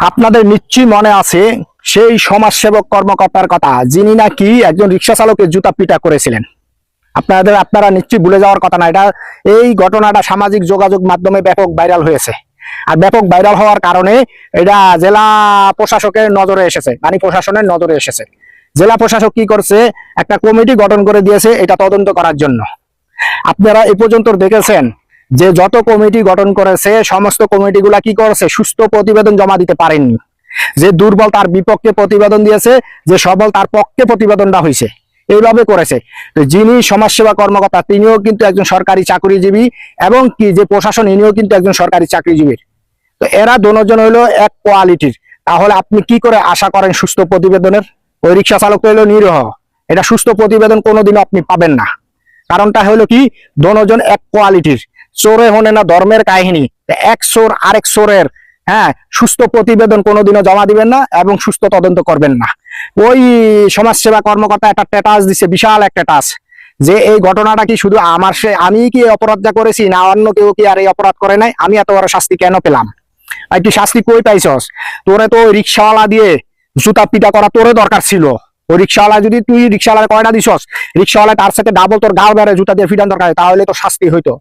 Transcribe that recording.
আপনাদের নিশ্চয়ই মনে আছে সেই সমাজসেবক কর্মকর্তার কথা, যিনি নাকি একজন রিক্সা চালকের জুতা পিটা করেছিলেন। আপনাদের, আপনারা নিশ্চয়ই ভুলে যাওয়ার কথা না, এটা এই ঘটনাটা সামাজিক যোগাযোগ মাধ্যমে ব্যাপক ভাইরাল হয়েছে। আর ব্যাপক ভাইরাল হওয়ার কারণে এটা জেলা প্রশাসকের নজরে এসেছে মানে প্রশাসনের নজরে এসেছে। জেলা প্রশাসক কি করছে? একটা কমিটি গঠন করে দিয়েছে এটা তদন্ত করার জন্য। আপনারা এ পর্যন্ত দেখেছেন যে যত কমিটি গঠন করেছে, সমস্ত কমিটিগুলা কি করেছে? সুস্থ প্রতিবেদন জমা দিতে পারেননি। যে দুর্বল তার বিপক্ষে প্রতিবেদন দিয়েছে, যে সবল তার পক্ষে প্রতিবেদনটা হয়েছে। এইভাবে করেছে। তো যিনি সমাজসেবা কর্মকর্তা, তিনিও কিন্তু একজন সরকারি চাকরিজীবী এবং কি যে প্রশাসন, ইনিও কিন্তু একজন সরকারি চাকরিজীবীর তো এরা দুজন হইল এক কোয়ালিটির। তাহলে আপনি কি করে আশা করেন সুস্থ প্রতিবেদনের? ওই রিক্সা চালক হইল নিরহ। এটা সুস্থ প্রতিবেদন কোনোদিনও আপনি পাবেন না। কারণটা হলো কি? দনোজন এক কোয়ালিটির। চোরে হনে না ধর্মের কাহিনী। এক চোর আরেক চোরের হ্যাঁ সুস্থ প্রতিবেদন কোনোদিনও জমা দিবেন না এবং সুস্থ তদন্ত করবেন না। ওই সমাজসেবা কর্মকর্তা একটা স্ট্যাটাস দিছে, বিশাল একটা টাস যে এই ঘটনাটা কি শুধু আমার সে আমি কি অপরাধটা করেছি না অন্য কেউ কি আর এই অপরাধ করে নাই? আমি এত বড় শাস্তি কেন পেলাম? আর তুই শাস্তি কই পাইছস? তোরে তো রিক্সাওয়ালা দিয়ে জুতা পিটা করা তোরে দরকার ছিল। ওই রিক্সাওয়ালা যদি তুই রিক্সাওয়ালার কয়টা দিছস? রিক্সাওয়ালা তার সাথে ডাবল তোর গাও বেড়ে জুতা দিয়ে ফিটান দরকার তাহলে তো শাস্তি হইতো।